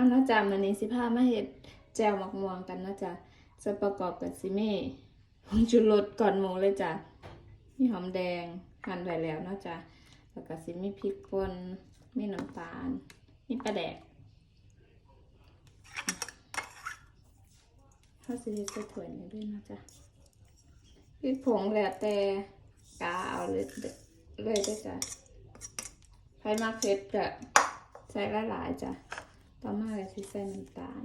มาเนาะจ๊ะมื้อนี้สิพามาเฮ็ดแจ่วหมักม่วงกันเนาะจ๊ะจะประกอบกับสิมีผงชูรสก่อนหมูเลยจ้ะมีหอมแดงหั่นไว้แล้วเนาะจ๊ะแล้วก็สิมีพริกป่นมีน้ำตาล มีปลาแดกเขาสิเฮ็ดใส่ถ้วนี้ด้วยเนาะจ๊ะพริกผงแล้วแต่กาเอาเลยเลยเด้จ้ะใครมักเผ็ดก็ใส่หลายๆจ้ะ ต่อมาก็สิใส่น้ำตาล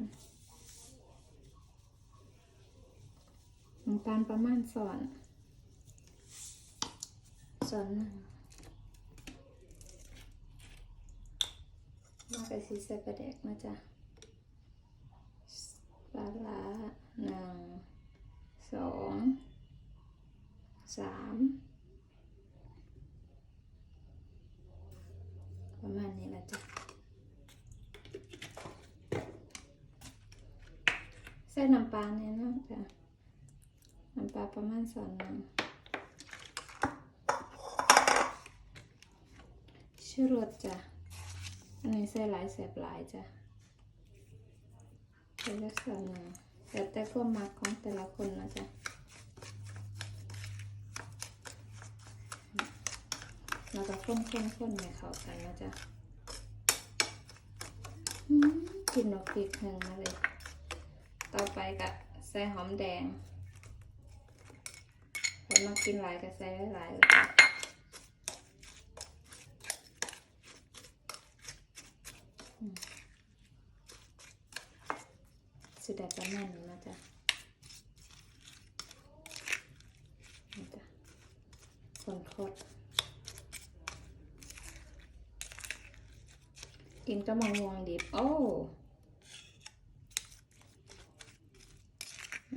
น้ำตาลประมาณส่อนส่อนหนึ่งมาก็สิใส่ปลาแดกมาจ้ะปลาร้าหนึ่งสองสามประมาณนี้ละจ้ะ ใส่ น้ำปลาเนี่ยนะจ้ะน้ำปลาประมาณสองนึ่งชูรสจ้ะ อันนี้ใส่หลายแสบหลายจ้ะใส่ลักษณะแต่แต่ความมักของแต่ละคนนะจ๊ะแล้วก็ข้นข้นข้นให้เขากันนะจ๊ะอืมกลินดอกพริกหนึ่งมาเลย ต่อไปก็ใส่หอมแดงใครมากินหลายก็ใส่หลายเลยจ้ะสุดาประมาณนี้นะจ๊ะนี่จ้ะคนโคตรกินก็มะม่วงดิบ โอ้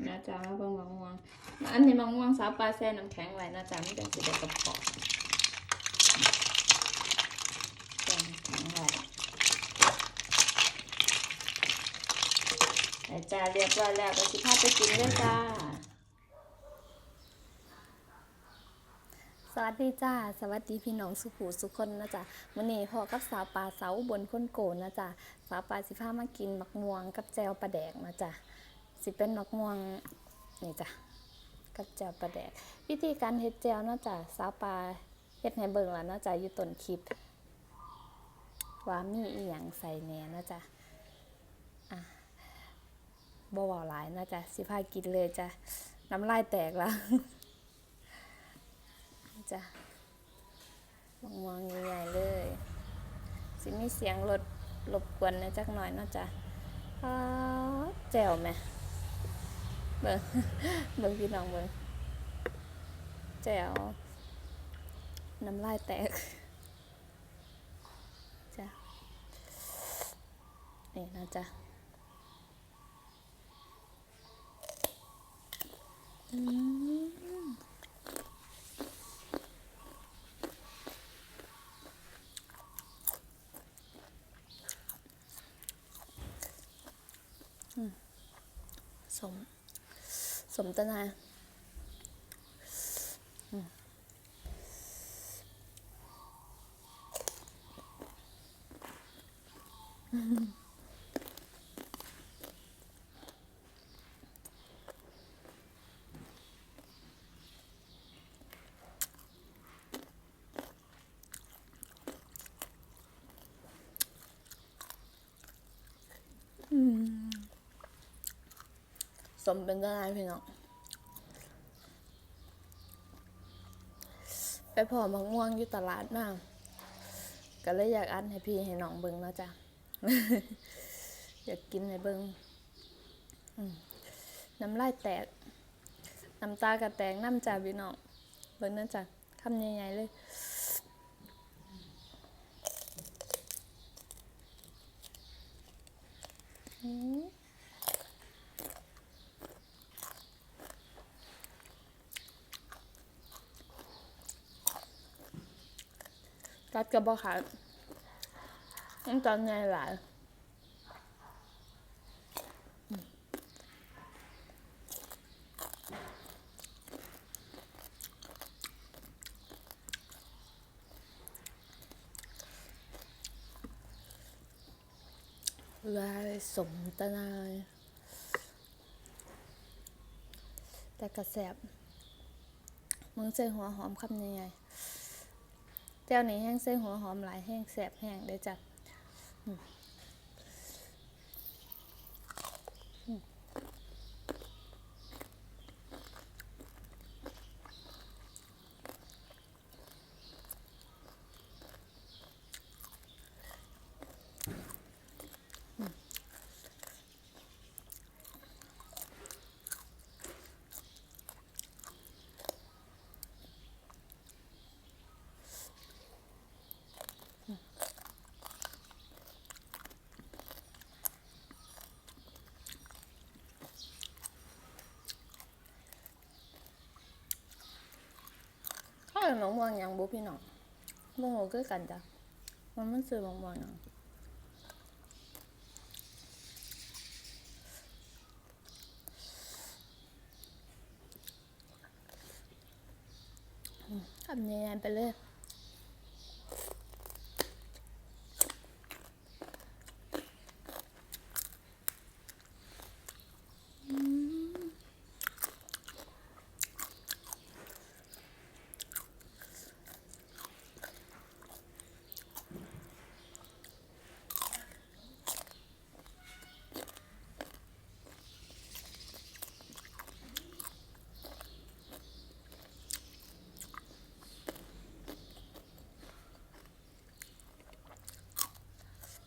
นะ จ๊ะมาเบิ่งมะม่วง อันนี้มะม่วงสาวปลาแซ่น้ำแข็งไว้นะจ๊ะมันจะสิได้กระเพาะแซ่น้ำแข็งไว้ไอจ้าเรียบร้อยแล้วก็สิพาไปกินเลยจ้า สวัสดีจ้า สวัสดีพี่น้องสุขูสุคนนะจ๊ะมื้อนี้พอกับสาวปลาเสาบนคนโกนนะจ๊ะสาวปลาสิพามากินมักม่วงกับแจวปลาแดกนะจ๊ะ สิเป็นมักม่วงนี่จ้ะกับแจวปลาแดก วิธีการเฮ็ดแจวนะจ๊ะสาวปลาเฮ็ดให้เบิ่งแล้วนะจ๊ะอยู่ต้นคลิปว่ามีอีหยังใส่แหน่นะจ๊ะอะบ่เว้าหลายนะจ๊ะสิพากินเลยจ้ะน้ำลายแตกแล้วจ้ะมองมองใหญ่ๆเลย สิมีเสียงรถรบกวนนะจักหน่อยเนาะจ้ะอ้าแจ๋วไหม เบิ่งเบิ่งพี่น้องเบิ่งแจ๋วน้ำลายแตกจ้ะนี่นะจ๊ะอืมสม สมต สมเป็นตนาพี่น้องไปพอมักม่วงอยู่ตลาดมาก็เลยอยากอันให้พี่ให้น้องเบิ่งเนาะจ้ะอยากกินให้เบิ่งน้ำลายแตก น้ำตากระแตกน้ำจ่าพี่น้องเบิ่งนะจ้ะคำใหญ่ๆเลย ตัดกระบอกขาดน้ำตาลใหญ่หลายลายสมตนาย แต่กระแสบมึงใส่หัวหอมคำยังไง แจ้านี้แห้งเส้นหัวหอมหลายแห้งแสบแห้งเดี๋ยวจับ ข้าวหนองม่วงยังบุพี่น้องโมโหคือกันจ้ะมันมันซื้อมะม่วงยังอืมทำยังไงไปเลย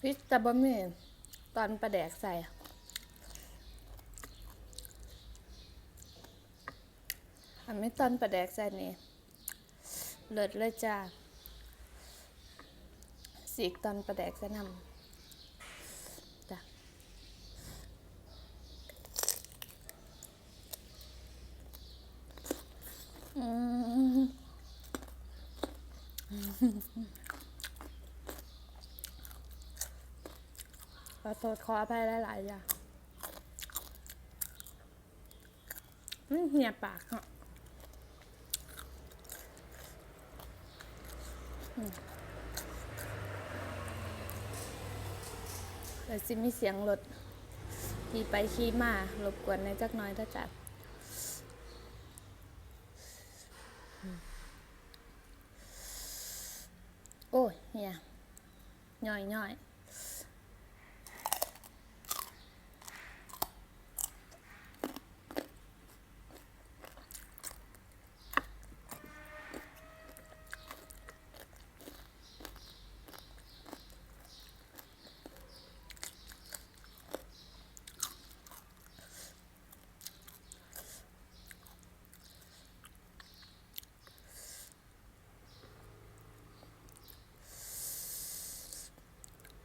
พริกต่บะหมี่ตอนปลาแดกใส่ อันไม่ตอนปลาแดกใส่นี่เลิศเลยจ้าสีกตอนปลาแดกใส่นำจ้ะอืม ขอโทษขออภัยหลายๆอย่างอืมเหี่ยปากอะเดี๋ยวสิมีเสียงรถขี่ไปขี่มารบกวนในจักน้อยถ้าจัดโอ้ยเหี่ยย่อยย่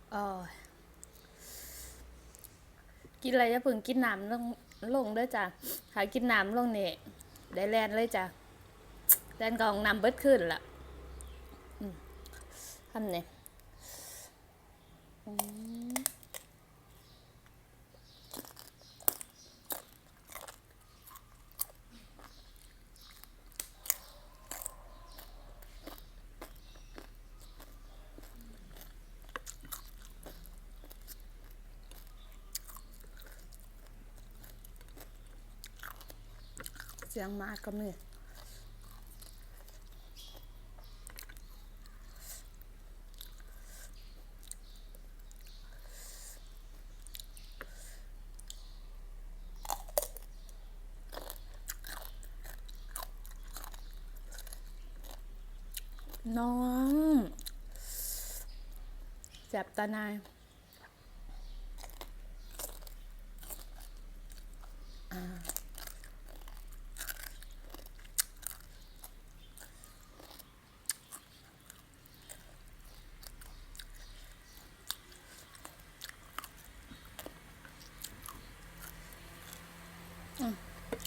อยๆอ๋อกินอะไรจะเพิ่งกินน้ำลงลงด้อจ้ะหากินน้ำลงเนี่ยได้แลนเลยจ้ะแลนกองน้ำเบิดขึ้นละทำเนี่ย สียงหมาก็มีน้องแสบตานาย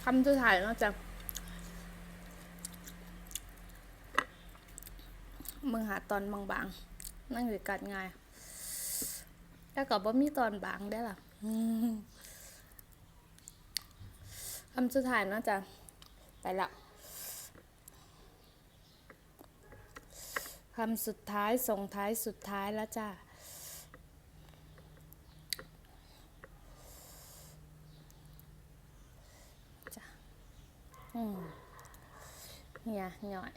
คำสุดท้ายเนอกจากมึงหาตอนบางๆ นั่งอยู่กัดง่าย แล้วก็บ่มีตอนบางได้อล่ะอืมคำสุดท้ายเนอกจากไปละคำสุดท้ายส่งท้ายสุดท้ายแล้วจ้า อืมเนี่ยหน่อย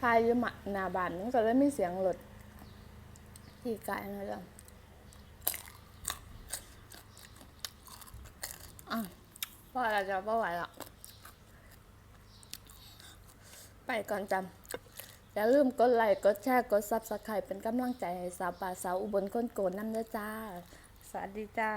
ทายยู่หมาหน้าบานมันก็เลยไม่เสียงรถที่ไกลนะจ๊ะอะ พอเราจะไม่ไหวละไปก่อนจำอย่าลืมกดไลค์กดแชร์กดซับสไครป์เป็นกำลังใจให้สาวป่าสาวอุบลคนโกนนั่นด้วยจ้า สวัสดีจ้า